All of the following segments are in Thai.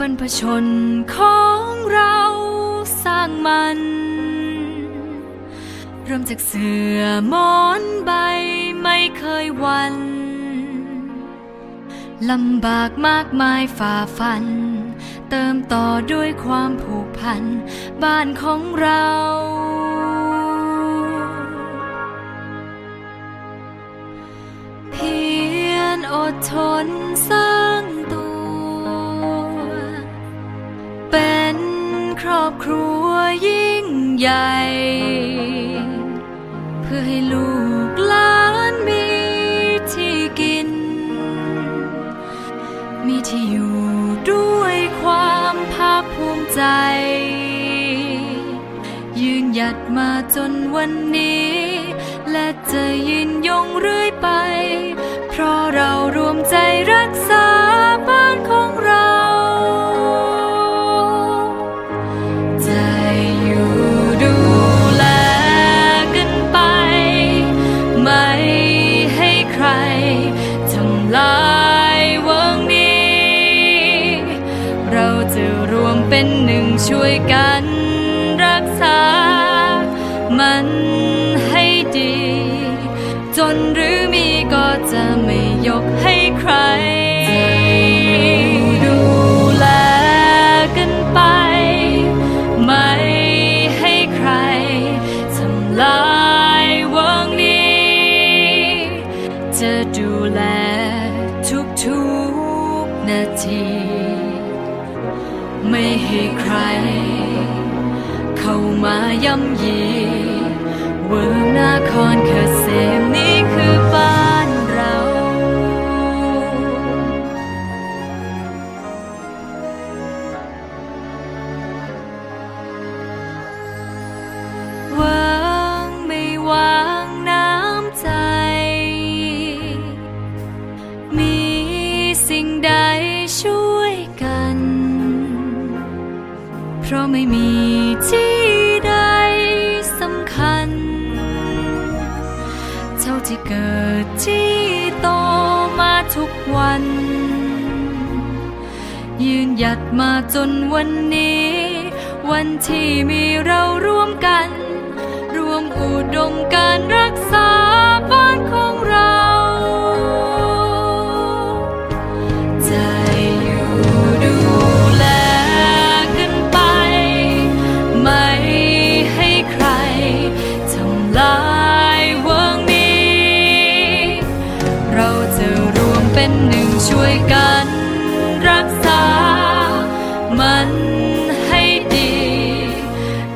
ผชนของเราสร้างมัน เริ่มจากเสือมอนใบไม่เคยวันลำบากมากมายฝ่าฟัน เติมต่อด้วยความผูกพัน บ้านของเราเพียรอดทนส ครัวยิ่งใหญ่ เพื่อให้ลูกหลานมีที่กิน มีที่อยู่ด้วยความภาคภูมิใจ ยืนหยัดมาจนวันนี้ และจะยืนยงเรื่ ให้ใคร เข้ามาย่ำยีเวิร์นาคอนเกษมนี่คือบ้านเราวางไม่วางน้ำใจ มีสิ่งใดช่วย ราะไม่มีที่ใดสำคัญ เท่าที่เกิดที่โตมาทุกวัน ยืนหยัดมาจนวันนี้ วันที่มีเราร่วมกัน รวมอุดมการรักษา จะรวมเป็นหนึ่งช่วยกัน รักษา มันให้ดี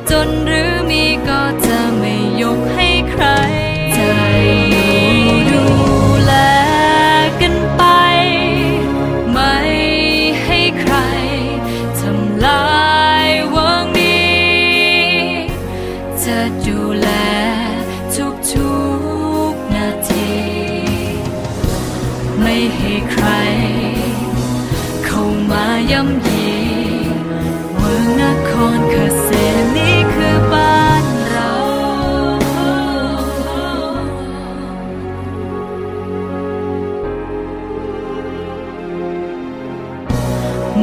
จนหรือมีก็จะไม่ยกให้ใคร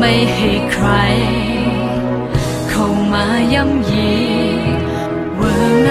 ไม่ให้ใคร เข้ามาย่ำยีเวร